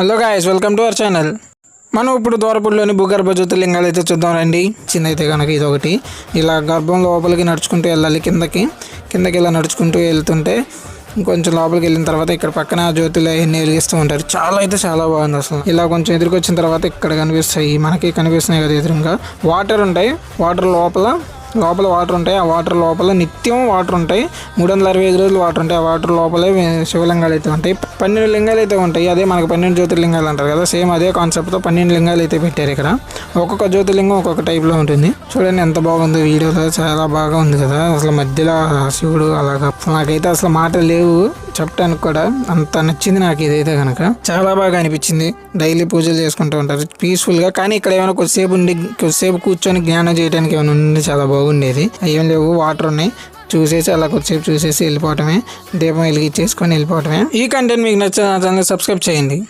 Hello guys welcome to our channel మనం ఇప్పుడు ద్వారపూడిలోని భూగర్భ జ్యోతిర్లింగాలు అయితే చూద్దాం రండి. చిన్న అయితే కనుక ఇది ఒకటి ఇలా గర్భం లోపలికి నడుచుకుంటూ వెళ్ళాలి. కిందకి కిందకి ఇలా నడుచుకుంటూ వెళ్తుంటే కొంచెం లోపలికి వెళ్ళిన తర్వాత ఇక్కడ పక్కన జ్యోతులు అవన్నీ వెలిగిస్తూ ఉంటారు. చాలా అయితే చాలా బాగుంది అసలు. ఇలా కొంచెం ఎదురుకొచ్చిన తర్వాత ఇక్కడ కనిపిస్తాయి. మనకి కనిపిస్తున్నాయి కదా ఎదురుగా. వాటర్ ఉంటాయి. వాటర్ లోపల లోపల వాటర్ ఉంటాయి. ఆ వాటర్ లోపల నిత్యం వాటర్ ఉంటాయి. మూడు వందల అరవై ఐదు రోజులు వాటర్ ఉంటాయి. ఆ వాటర్ లోపలే శివలింగాలు అయితే ఉంటాయి. పన్నెండు లింగాలు అయితే ఉంటాయి. అదే మనకు పన్నెండు జ్యోతిర్లింగాలు అంటారు కదా సేమ్ అదే కాన్సెప్ట్తో పన్నెండు లింగాలు అయితే పెట్టారు ఇక్కడ. ఒక్కొక్క జ్యోతిర్లింగం ఒక్కొక్క టైప్లో ఉంటుంది. చూడండి ఎంత బాగుందో వీడియోలో చాలా బాగా ఉంది కదా. అసలు మధ్యలో శివుడు అలాగా నాకైతే అసలు మాటలు లేవు చెప్పడానికి కూడా. అంత నచ్చింది నాకు ఇదైతే కనుక చాలా బాగా అనిపించింది. డైలీ పూజలు చేసుకుంటూ ఉంటారు. పీస్ఫుల్గా. కానీ ఇక్కడ ఏమైనా కొద్దిసేపు ఉండి కొద్దిసేపు కూర్చొని జ్ఞానం చేయడానికి ఏమైనా ఉండి చాలా బాగుండేది. ఏం లేవు వాటర్ ఉన్నాయి. చూసేసి అలా కొద్దిసేపు చూసేసి వెళ్ళిపోవటమే. దీపం వెలిగించేసుకొని వెళ్ళిపోవటమే. ఈ కంటెంట్ మీకు నచ్చిన ఛానల్ సబ్స్క్రైబ్ చేయండి.